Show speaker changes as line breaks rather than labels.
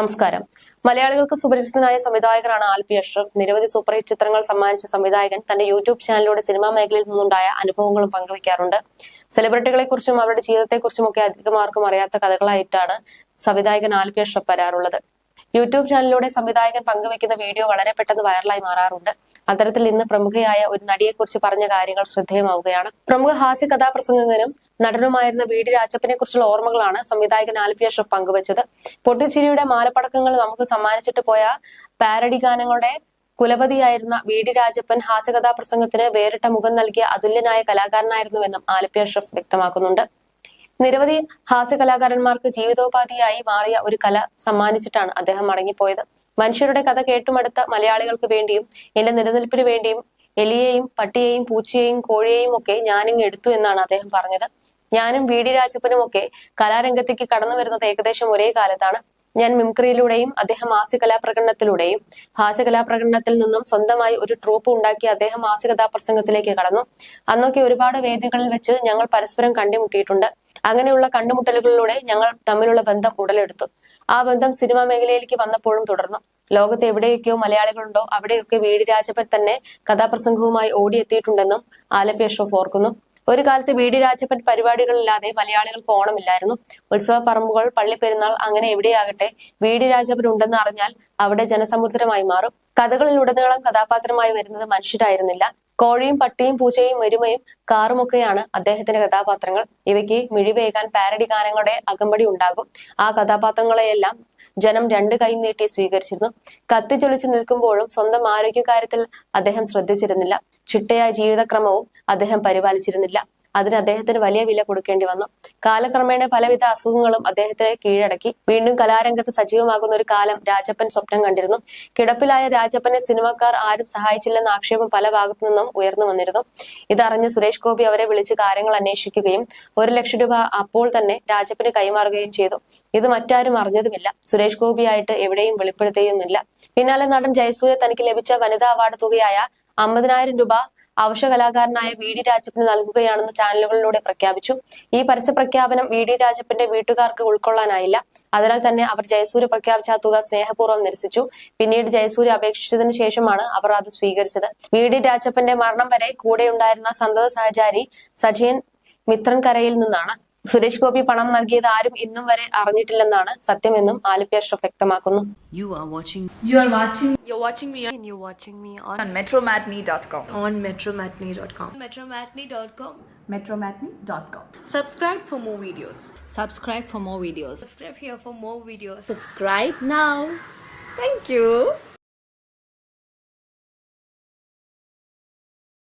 നമസ്കാരം. മലയാളികൾക്ക് സുപരിചിതനായ സംവിധായകനാണ് ആൽപി അഷ്റഫ്. നിരവധി സൂപ്പർ ഹിറ്റ് ചിത്രങ്ങൾ സമ്മാനിച്ച സംവിധായകൻ തന്റെ യൂട്യൂബ് ചാനലിലൂടെ സിനിമാ മേഖലയിൽ നിന്നുണ്ടായ അനുഭവങ്ങളും പങ്കുവയ്ക്കാറുണ്ട്. സെലിബ്രിറ്റികളെക്കുറിച്ചും അവരുടെ ജീവിതത്തെക്കുറിച്ചും ഒക്കെ അധികമാർക്കും അറിയാത്ത കഥകളായിട്ടാണ് സംവിധായകൻ ആൽപി അഷ്റഫ് വരാറുള്ളത്. യൂട്യൂബ് ചാനലിലൂടെ സംവിധായകൻ പങ്കുവെക്കുന്ന വീഡിയോ വളരെ പെട്ടെന്ന് വൈറലായി മാറാറുണ്ട്. അത്തരത്തിൽ ഇന്ന് പ്രമുഖയായ ഒരു നടിയെക്കുറിച്ച് പറഞ്ഞ കാര്യങ്ങൾ ശ്രദ്ധേയമാവുകയാണ്. പ്രമുഖ ഹാസ്യ കഥാപ്രസംഗകനും നടനുമായിരുന്ന വി ഡി രാജപ്പനെ കുറിച്ചുള്ള ഓർമ്മകളാണ് സംവിധായകൻ ആൽപി അഷ്റഫ് പങ്കുവച്ചത്. പൊട്ടിച്ചിരിയുടെ മാലപ്പടക്കങ്ങൾ നമുക്ക് സമ്മാനിച്ചിട്ട് പോയ പാരഡി ഗാനങ്ങളുടെ കുലപതിയായിരുന്ന വി ഡി രാജപ്പൻ ഹാസ്യകഥാപ്രസംഗത്തിന് വേറിട്ട മുഖം നൽകിയ അതുല്യനായ കലാകാരനായിരുന്നുവെന്നും ആലപ്പി അഷ്റഫ് വ്യക്തമാക്കുന്നുണ്ട്. നിരവധി ഹാസ്യ കലാകാരന്മാർക്ക് ജീവിതോപാധിയായി മാറിയ ഒരു കല സമ്മാനിച്ചിട്ടാണ് അദ്ദേഹം മടങ്ങിപ്പോയത്. മനുഷ്യരുടെ കഥ കേട്ടുമടുത്ത മലയാളികൾക്ക് വേണ്ടിയും എന്റെ നിലനിൽപ്പിന് വേണ്ടിയും എലിയെയും പട്ടിയെയും പൂച്ചയെയും കോഴിയെയും ഒക്കെ ഞാനിങ് എടുത്തു എന്നാണ് അദ്ദേഹം പറഞ്ഞത്. ഞാനും വി ഡി രാജപ്പനും ഒക്കെ കലാരംഗത്തേക്ക് കടന്നു വരുന്നത് ഏകദേശം ഒരേ കാലത്താണ്. ഞാൻ മിംക്രിയിലൂടെയും അദ്ദേഹം ഹാസ്യ കലാപ്രകടനത്തിലൂടെയും ഹാസ്യ കലാപ്രകടനത്തിൽ നിന്നും സ്വന്തമായി ഒരു ട്രൂപ്പ് ഉണ്ടാക്കി അദ്ദേഹം ഹാസ്യ കഥാപ്രസംഗത്തിലേക്ക് കടന്നു. അന്നൊക്കെ ഒരുപാട് വേദികളിൽ വെച്ച് ഞങ്ങൾ പരസ്പരം കണ്ടുമുട്ടിയിട്ടുണ്ട്. അങ്ങനെയുള്ള കണ്ടുമുട്ടലുകളിലൂടെ ഞങ്ങൾ തമ്മിലുള്ള ബന്ധം ഉടലെടുത്തു. ആ ബന്ധം സിനിമാ മേഖലയിലേക്ക് വന്നപ്പോഴും തുടർന്നു. ലോകത്ത് എവിടെയൊക്കെയോ മലയാളികളുണ്ടോ അവിടെയൊക്കെ വീടി രാജപ്പൻ തന്നെ കഥാപ്രസംഗവുമായി ഓടിയെത്തിയിട്ടുണ്ടെന്നും ആലപ്പി അഷ്റഫ് ഓർക്കുന്നു. ഒരു കാലത്ത് വി ഡി രാജപ്പൻ പരിപാടികളില്ലാതെ മലയാളികൾക്ക് ഓണമില്ലായിരുന്നു. ഉത്സവ പറമ്പുകൾ പള്ളിപ്പെരുന്നാൾ അങ്ങനെ എവിടെയാകട്ടെ വി ഡി രാജപ്പൻ ഉണ്ടെന്ന് അറിഞ്ഞാൽ അവിടെ ജനസമുദ്രമായി മാറും. കഥകളിലുടനീളം കഥാപാത്രമായി വരുന്നത് മനുഷ്യരായിരുന്നില്ല. കോഴിയും പട്ടിയും പൂച്ചയും എരുമയും കാറുമൊക്കെയാണ് അദ്ദേഹത്തിന്റെ കഥാപാത്രങ്ങൾ. ഇവയ്ക്ക് മിഴിവേകാൻ പാരഡി ഗാനങ്ങളുടെ അകമ്പടി ഉണ്ടാകും. ആ കഥാപാത്രങ്ങളെയെല്ലാം ജനം രണ്ട് കൈ നീട്ടി സ്വീകരിച്ചിരുന്നു. കത്തിച്ചൊലിച്ചു നിൽക്കുമ്പോഴും സ്വന്തം ആരോഗ്യകാര്യത്തിൽ അദ്ദേഹം ശ്രദ്ധിച്ചിരുന്നില്ല. ചിട്ടയായ ജീവിതക്രമവും അദ്ദേഹം പരിപാലിച്ചിരുന്നില്ല. അതിന് അദ്ദേഹത്തിന് വലിയ വില കൊടുക്കേണ്ടി വന്നു. കാലക്രമേണ പലവിധ അസുഖങ്ങളും അദ്ദേഹത്തെ കീഴടക്കി. വീണ്ടും കലാരംഗത്ത് സജീവമാകുന്ന ഒരു കാലം രാജപ്പൻ സ്വപ്നം കണ്ടിരുന്നു. കിടപ്പിലായ രാജപ്പനെ സിനിമക്കാർ ആരും സഹായിച്ചില്ലെന്ന ആക്ഷേപം പല ഭാഗത്തു നിന്നും ഉയർന്നു വന്നിരുന്നു. ഇതറിഞ്ഞ് സുരേഷ് ഗോപി അവരെ വിളിച്ച് കാര്യങ്ങൾ അന്വേഷിക്കുകയും ഒരു ലക്ഷം രൂപ അപ്പോൾ തന്നെ രാജപ്പന് കൈമാറുകയും ചെയ്തു. ഇത് മറ്റാരും അറിഞ്ഞതുമില്ല. സുരേഷ് ഗോപിയായിട്ട് എവിടെയും വെളിപ്പെടുത്തുകയുമില്ല പിന്നാലെ നടൻ ജയസൂര്യ തനിക്ക് ലഭിച്ച വനിതാ അവാർഡ് തുകയായ അമ്പതിനായിരം രൂപ അവശ കലാകാരനായ വി ഡി രാജപ്പന് നൽകുകയാണെന്ന് ചാനലുകളിലൂടെ പ്രഖ്യാപിച്ചു. ഈ പരസ്യ പ്രഖ്യാപനം വി ഡി രാജപ്പന്റെ വീട്ടുകാർക്ക് ഉൾക്കൊള്ളാനായില്ല. അതിനാൽ തന്നെ അവർ ജയസൂര്യ പ്രഖ്യാപിച്ച തുക സ്നേഹപൂർവം നിരസിച്ചു. പിന്നീട് ജയസൂര്യ അപേക്ഷിച്ചതിന് ശേഷമാണ് അവർ അത് സ്വീകരിച്ചത്. വി ഡി രാജപ്പന്റെ മരണം വരെ കൂടെയുണ്ടായിരുന്ന സന്തത സഹചാരി സജയൻ മിത്രൻകരയിൽ നിന്നാണ്. സുരേഷ് ഗോപി പണം നൽകിയത് ആരും ഇന്നും വരെ അറിഞ്ഞിട്ടില്ലെന്നാണ് സത്യമെന്നും ആലപ്പി അഷ്റഫ് വ്യക്തമാക്കുന്നു
You are watching
You are watching
You're watching me on,
and you're watching me on,
on metromatney.com.
on metromatney.com.
metromatney.com.
Metromatney.com.
subscribe for more videos
subscribe for more videos
Subscribe here for more videos.
Subscribe now. Thank you.